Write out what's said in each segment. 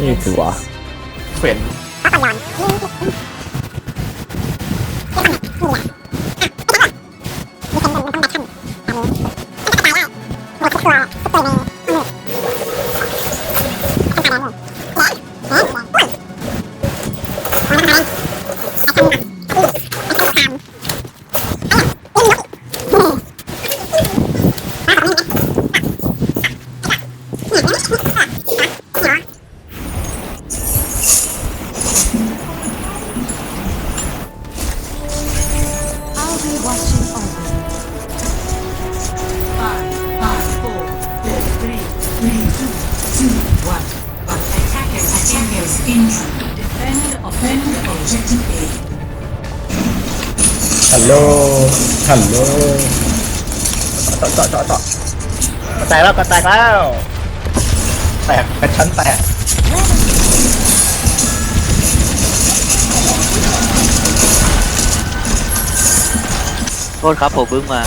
นี่ถือวะเข็น ฮัลโหล ฮัลโหลเจาะเจาะเจาะเจาะกระแตกแล้วกระแตกแล้ว แตกเป็นชั้นแตกโทษครับผมเพิ่งมา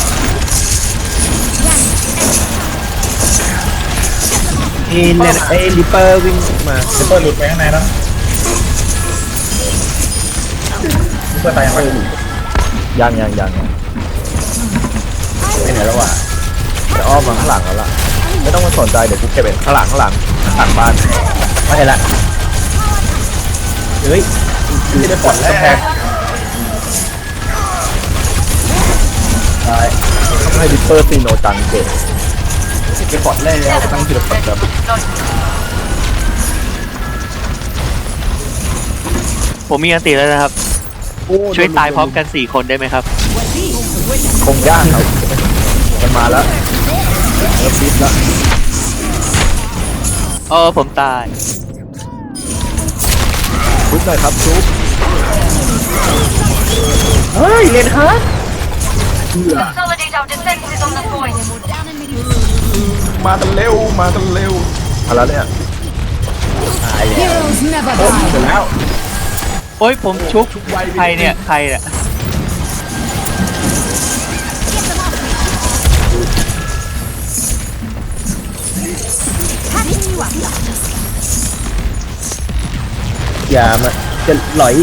มีเนไอ้ลิปเปอร์วิ่งมา ลิปเปอร์หลุดไปข้างในแล้วลิปเปอร์ตายยังไงยัง ยังยังยังไปไหนแล้ววะจะอ้อมมาข้างหลังแล้วล่ะ ไม่ต้องมาสนใจเดี๋ยวกูเก็บเองข้างหลังข้างหลังหลังบ้านไม่เห็นละเฮ้ยที่ได้ผลแล้วแพงตายทำให้ลิปเปอร์ซีโนจังเก่งไปกดแล้วตั้งทีละคนแบบผมมีอันติแล้วนะครับ ช่วยตายพร้อมกัน4คนได้ไหมครับ คงยากครับมันมาแล้วเริ่มบิดแล้วเออผมตายชุบหน่อยครับชุบเฮ้ยเลนฮาร์ด Consolidate our defenses on the point. มากันเร็ว มากันเร็ว มาแล้วเนี่ยตายแล้ว Heroes never โอ้เสร็จแล้ว โอ้ยผมชุบใครเนี่ยใครเนี่ยอย่ามาจะหลอย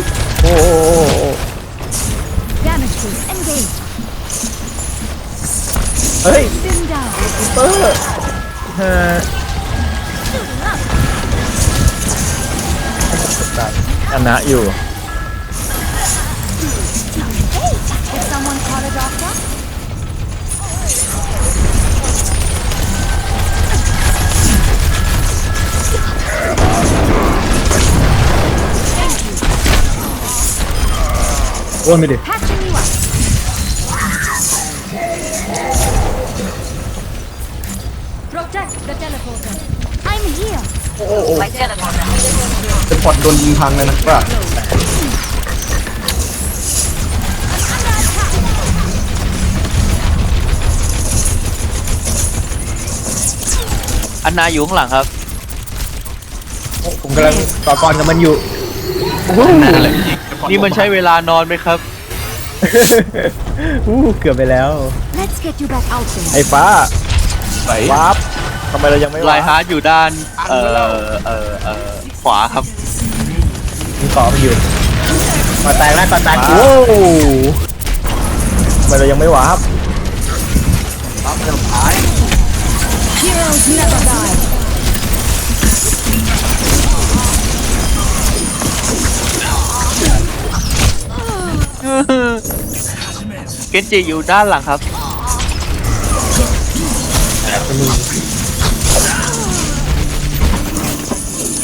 โอ้โห Damage boost engaged. เฮ้ย Spin down. เปอร์ฮะชนะอยู่ โอนไปดิ Patching you up. Protect the teleporter. I'm here. โอ้โอ้โอ้ My teleporter. เป็นพอดโดนยิงพังเลยนะครับอันนาอยู่ข้างหลังครับผมกำลังต่อกรกับมันอยู่นี่ มันใช้เวลานอนไหมครับ อู้เกือบไปแล้ว Let's get you back out there. ไอ้ฟ้าไหนวาร์ปทำไมเรายังไม่ไลวาร์ปฮาร์ดอยู่ด้านเอ่อเอ่อเอ่อขวาครับ มีต่อมันอยู่มาแตกแล้วก็แตกโอ้ทำไมเรายังไม่วาร์ปปั๊บเร็วท้าย Heroes never die. เกนจิอยู่ด้านหลังครับ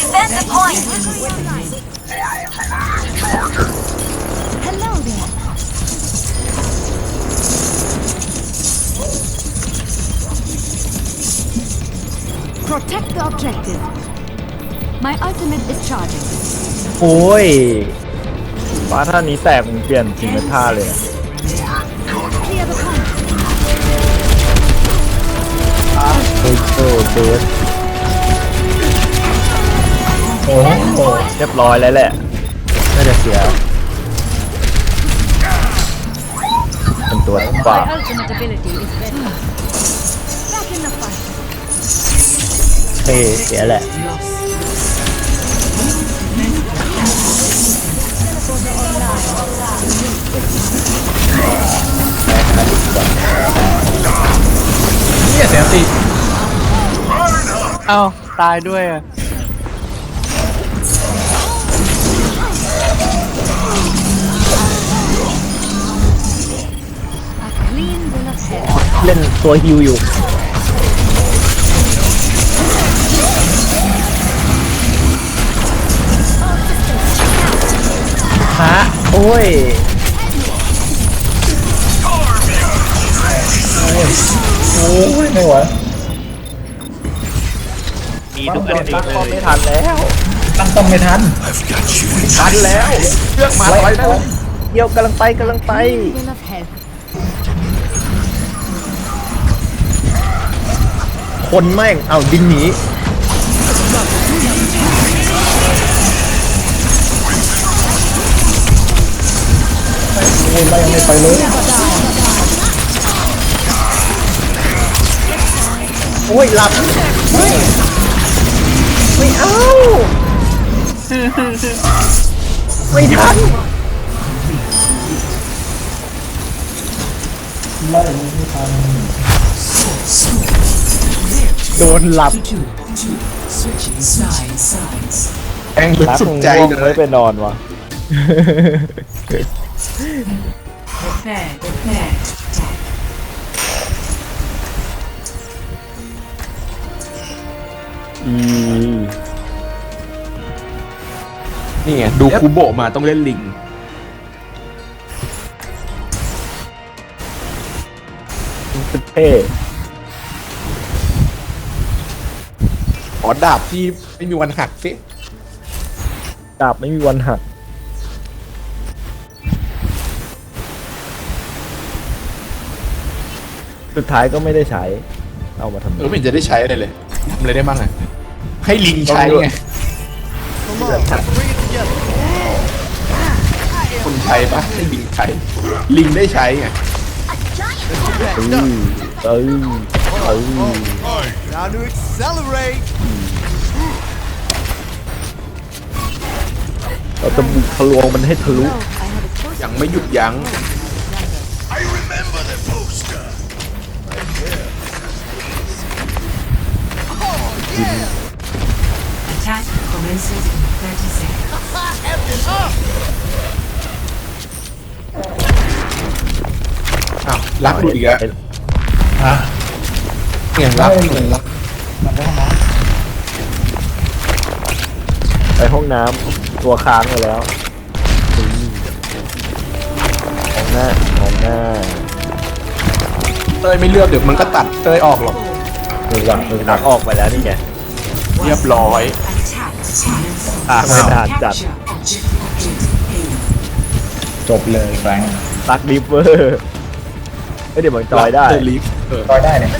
Defend the point. Hello there. Protect the objective. My ultimate is charging. โอ้ย ฟ้าท่านี้แตกมันเปลี่ยนทีมท่าเลยอะ Clear the point. โอ้ยโอ้เบสโอ้โหเรียบร้อยแล้วแหละน่าจะเสียเป็นตัวฝาก My ultimate ability is ready. Back in the fight. เท่เสียแหละ Lost. เนี่ยเสียตีเอ้าตายด้วยอะเล่นตัวฮิวอยู่ ฮะ โอ้ย โอ้ยไม่ไหวมีทุกอันติตั้งเลป้อมยไม่ทันแล้วตั้งต้องไม่ทันทันแล้วเลือกมาไว้ได้แล้วเกี่ยวกำลังไปกำลังไป Will of help. คนแม่งเอาดินหนีโอ้ยไล่ยังไม่ไปเลย โอ้ยหลับไม่ไม่เอาไม่ทันไล่ไม่ทันโดนหลับ Two, two, switching sides, sides. แองลึกสุดใจง่วงเลไม่ยไปนอนวะ Prepare, prepare, attack. อีนี่ไงดูคูโบะมาต้องเล่นลิง สุดเท่ขอดาบที่ไม่มีวันหักสิดาบไม่มีวันหัก สุดท้ายก็ไม่ได้ใช้ เอามาทำไมเออไม่เห็นจะได้ใช้อะไรเลยทำอะไรได้บ้างอะ ให้ลิงใช้ไงคนใช้ปะให้ลิงใช้ลิงได้ใช้ไงเออเออเออ Now to accelerate. เราจะบุกทะลวงมันให้ทะลุยังไม่หยุดยั้ง commences in 30 seconds. อ้าวรักหลุดอีกแล้วฮะเนี่ยรักหลุดไปห้องน้ำตัวค้างไปแล้วอืมของหน้าของหน้าเต้ยไม่เลือกเดี๋ยวมันก็ตัดเต้ยออกหรอกหนึ่งหลักหนึ่งหลักออกไปแล้วนี่ไงเรียบร้อย Attack teams. อะไม่ทานจัด Capture objective, objective A. จบเลยแฟงตักดิฟเวอร์เอ้ยเดี๋ยวมันจอยได้เต้ยลิฟเออจอยได้เนี่ย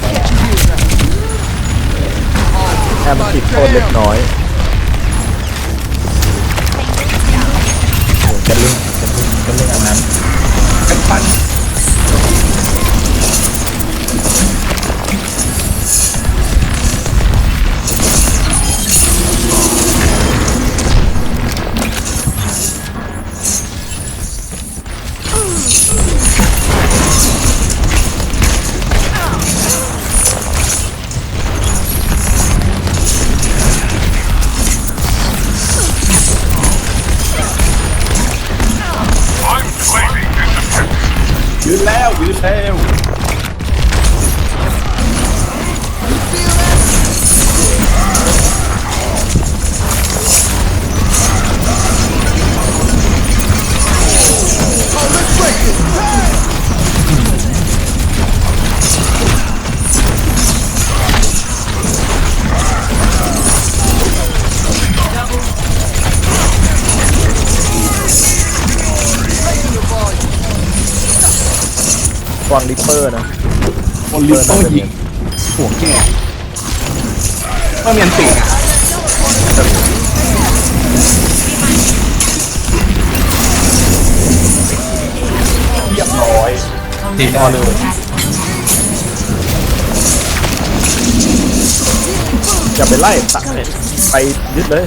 แค่มันติดโทษเล็กน้อยโอ้ยจะลึงเป็นเรื่องอันนั้นกันปั่น จะไปไล่ตักไปยึดเลย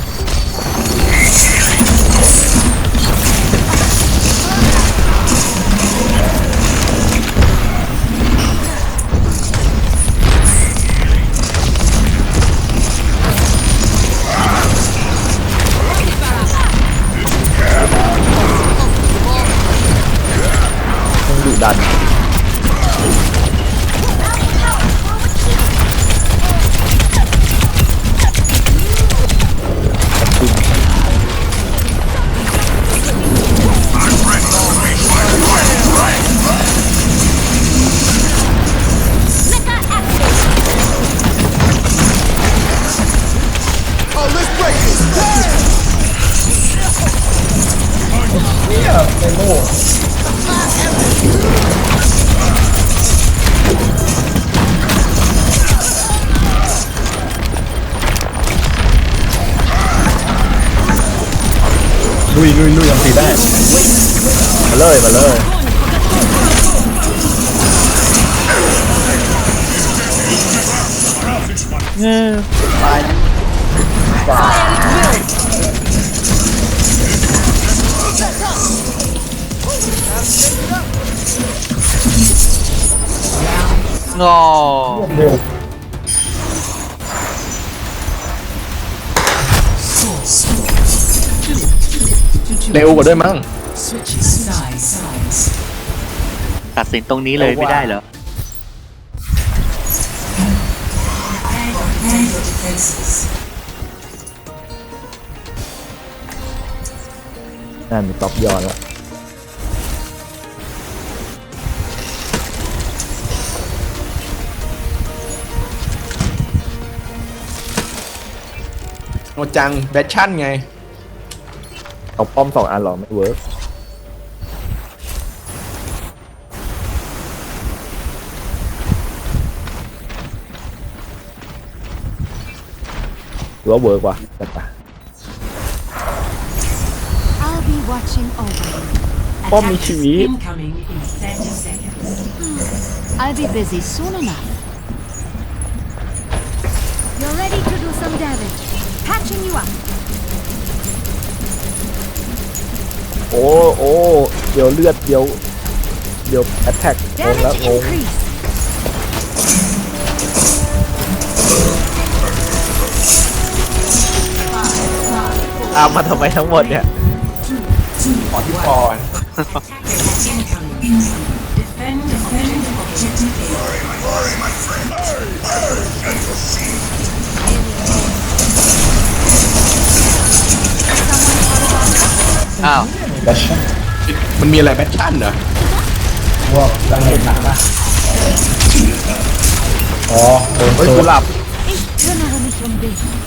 ลุยลุยลุยยังตีได้มาเลยมาเลยงอ เร็ว เร็วกว่าด้วยมั้ง Switches sides, sides. ตัดสินตรงนี้เลยไม่ได้เหรอ Prepare your defenses. นั่นมีต็อปยอนแล้วโนจังแบชชั่นไง เอาป้อมสองอันเหรอ ไม่เวิร์กหรือว่าเวิร์กว่ะจัดไป I'll be watching over you. ป้อมมีชีวิต Incoming in 30 seconds. I'll be busy soon enough. You're ready to do some damage. Patching you up. โอ้โอ้เดี๋ยวเลือดเดี๋ยวเดี๋ยวแอตแทกงงแล้ว Damage งง increase. ตามมาทำไมทั้งหมดเนี่ยขอที่ก่อน Attackers incoming. Incoming. Defend, defend objective A. อ้าว แบชชั่นมันมีอะไรแบชชั่นเหรอพวกดังเห็นหนักนะอ๋อโดนเฮ้ยโซกูนหลับ Ich kümmere mich um dich.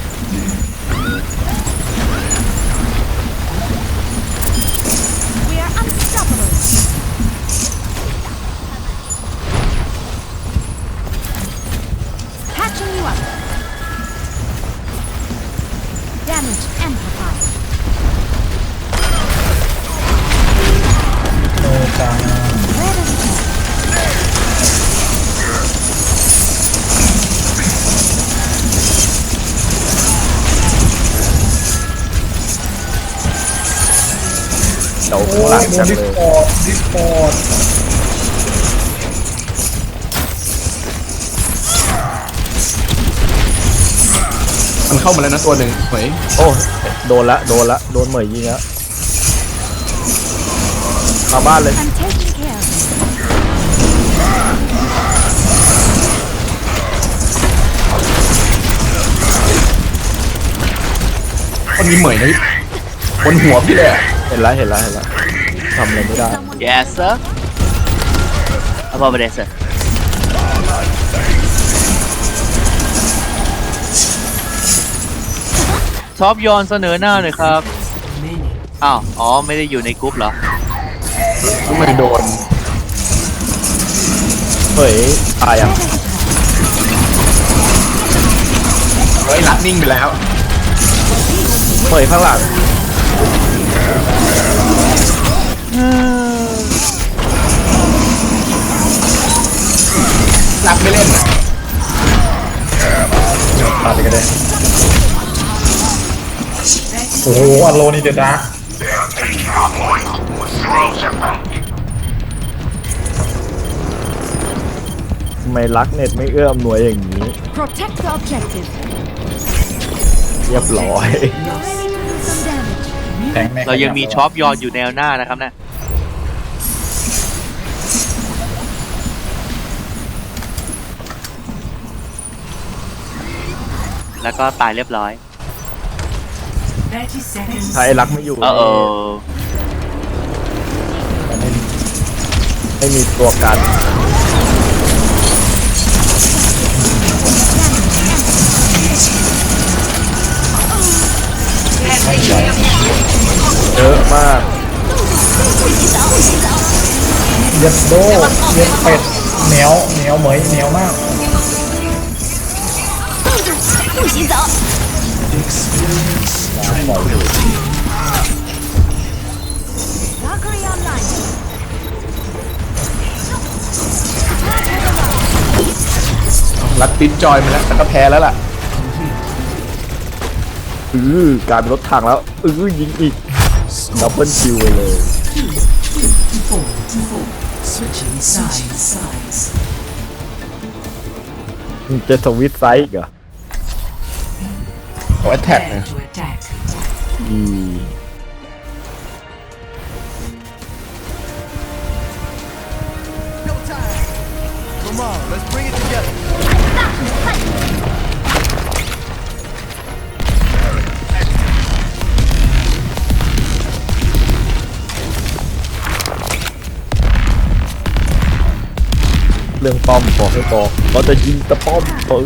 เดี๋ยวโอ้หลังยโดจันงดิสเลยคอร์ดดิสคอร์ดมันเข้ามาแล้วนะตัวหนึ่งเฮ้ยโอ้โดนละโดนละโดนเหมยยิงละเข้าบ้านเลย I'm taking care of you. คนนี้เหมยนะ บนหัวพี่เลยอะเห็นละเห็นละเห็นละทำอะไรไม่ได้ Someone yes sir เอามาไปเลย sir ชอบยอนเสนอหน้าหน่อยครับ Many. อ้าว อ๋อ ไม่ได้อยู่ในกรุ๊ปเหรอ ทำไมโดน เฮ้ยตายอะเฮ้ยรัดนิ่งไปแล้วเหมยข้างหลัง รัดไม่เล่นอะตัดไปกันเลยโอ้โหอัลโลนี่เดือดนะทำไมรักเน็ตไม่เอื้ออำนวยอย่างนี้ protect the objective. เรียบร้อย You're ready to do some damage. แทงแม่เรายังมีช็อปยอนอยู่แนวหน้านะครับนะ แล้วก็ตายเรียบร้อย30 seconds. ถ้าไอ้รักไม่อยู่เออเออไม่มีตัวกันเยอะมากเย็ดโดเย็ดเป็ดเหนียวเหนียวเหมยเหนียวมาก 不许走！ Valkyrie online. รัดติดจอยมาแล้วแต่ก็แพ้แล้วล่ะ อือกลายเป็นรถถังแล้วอือยิงอีกดับเบิลคิวไปเลย Four to four. Switching sides. Sides. มึงจะสวิตช์ไซส์อีกเหรอ ขอ แอตแท็ก Prepare นะ to attack. อืม Come on, let's bring it together. เรื่องป้อมบอกให้บอกเราจะยิงตะป้อมเออ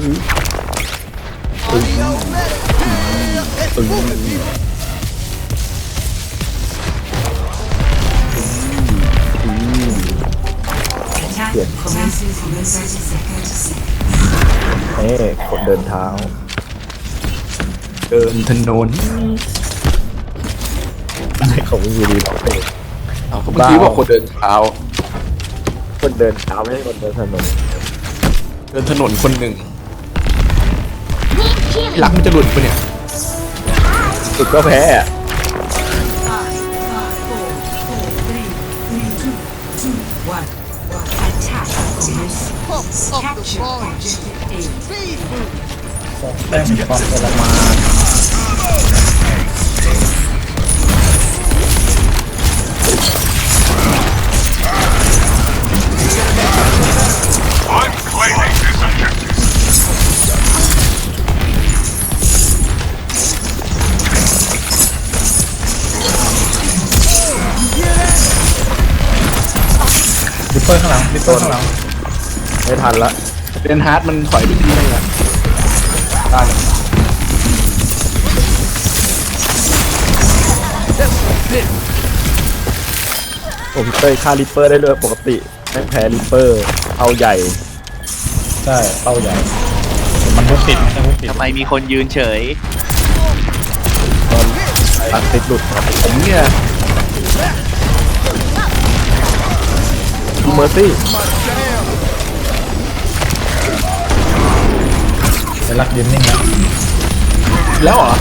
เออเออ Attack commences in 30 seconds. เอ้คนเดินเท้า เดินถนนอะไรของมึงอยู่ดีบอกเองเอาเมื่อกี้บอกคนเดินเท้า คนเดินเท้าไม่ใช่คนเดินถนน เดินถนนคนหนึ่งหลักมันจะหลุดปะเนี่ย สุดก็แพ้อะ Five, five, four, four, three, three, two, two, one. Attack commences. Capture objective A. สองแต้มมีความทรมาน ปเปอร์ข้างหลังดิปเปอร์ข้างหลังไม่ทันละเดนฮาร์ดมันถอยไปที่นี่แล้วได้ผมเต้ยฆ่าริปเปอร์ได้เลยปกติแม่งแพ้ริปเปอร์เอาใหญ่ใช่เป้าใหญ่มันฮุกติดมันจะฮุกติดทำไมมีคนยืนเฉย ตอนอัดติดหลุดครับผมเนี่ยดู เมอร์ซี่เป็นรักยืนนิ่งนะแล้วเหรอ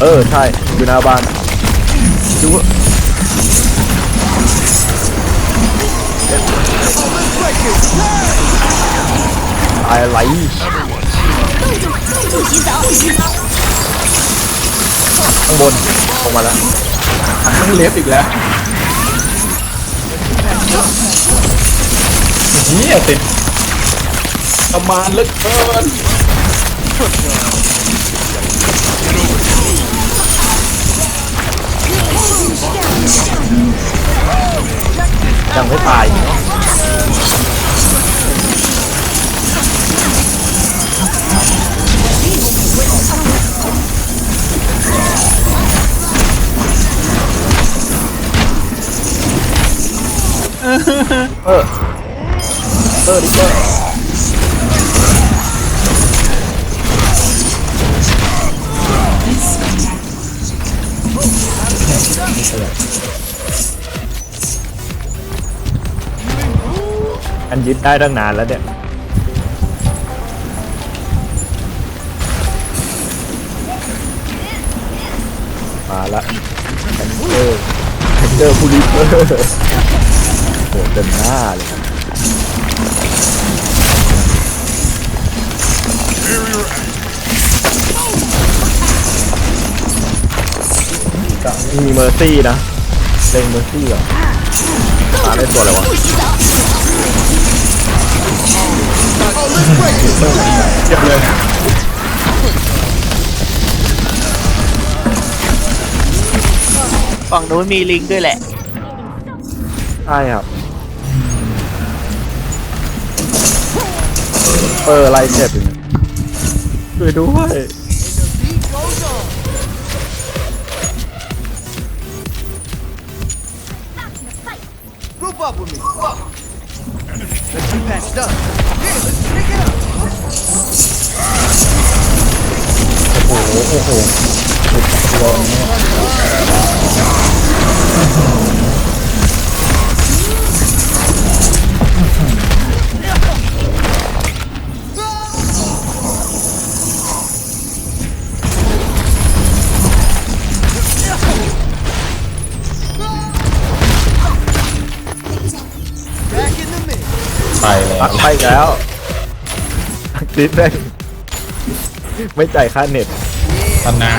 เออ ใช่ อยู่หน้าบ้านดูว่าตายอะไรข้างบนลงมาแล้วต้องเลฟอีกแล้ว เฮียติดประมาณเลึกเกินยังไม่ตาย เออ เออดิเปอร์อันยึดได้ตั้งนานแล้วเนี่ย มาละแคนเจอร์แคนเจอร์พูลิเปอร์ โหเต็มหน้าเลยครับมีเมอร์ซี่นะเล็งเมอร์ซี่เหรอตาได้ตัวอะไรวะเจ็บเลยฝั่งนู้นมีลิงด้วยแหละ ใช่ครับ เปอร์ไรเจ็บอยู่เนี่ยช่วยด้วยโอ้โหโอ้โหสุดตัวเนี่ย ปักไปอีกแล้วคลิปแม่งไม่จ่ายค่าเน็ตตอนหน้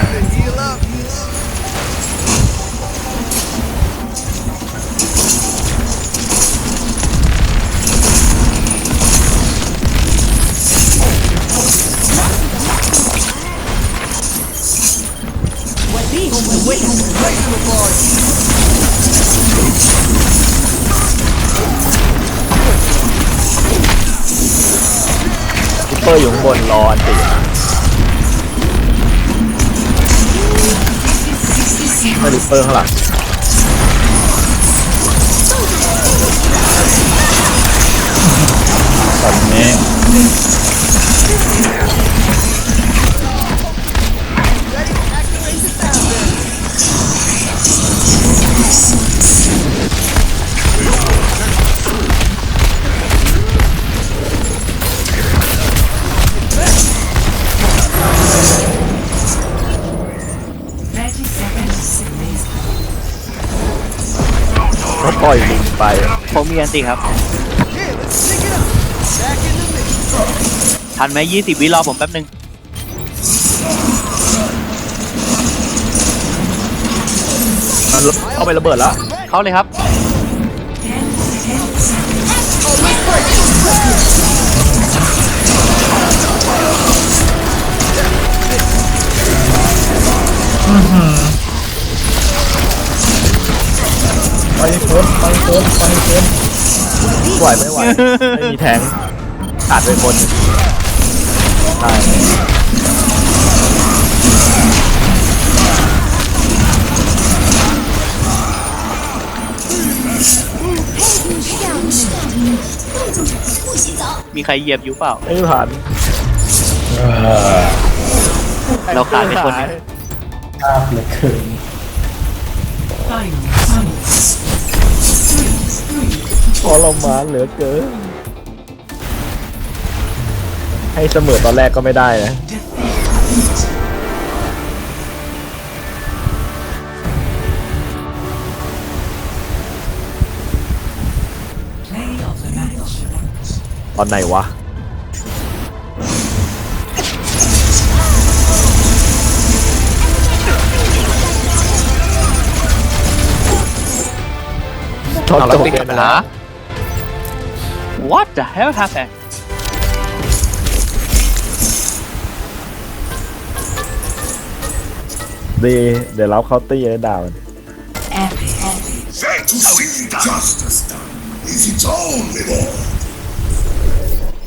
อร์อยู่ข้างบนรออันติมาดิเปอร์ข้างหลังแบบนี้ ล่อยลิงไปผมมีอันติครับ Yeah, let's pick it up. Back in the mix. ทันไหมยี่สิบวิรอผมแป๊บนึง มันเข้าไประเบิดแล้ว เข้าเลยครับ ไปพ้นไปพ้นไปพ้นไหวไม่ไหวไม่มีแทงขาดไปคนหนึ่งใช่มีใครเหยียบอยู่เปล่า ไม่ผ่านเราขาดไปคนหนึง ภาพเหลือเกิน Final ทรมานเหลือเกิน ให้เสมอตอนแรกก็ไม่ได้นะตอนไหนวะตอนเอาจบติดเกกัมบไปหาแล้ว What the hell happened ดีเดี๋ยวเราเคาน์ตี้ได้ดาวน์ Epic. Justice done. Is its own reward.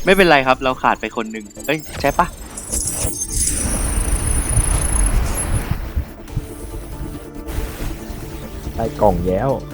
ไม่เป็นไรครับ เราขาดไปคนหนึ่งเอ้ย ใช่ปะได้กล่องแย้ว Oh,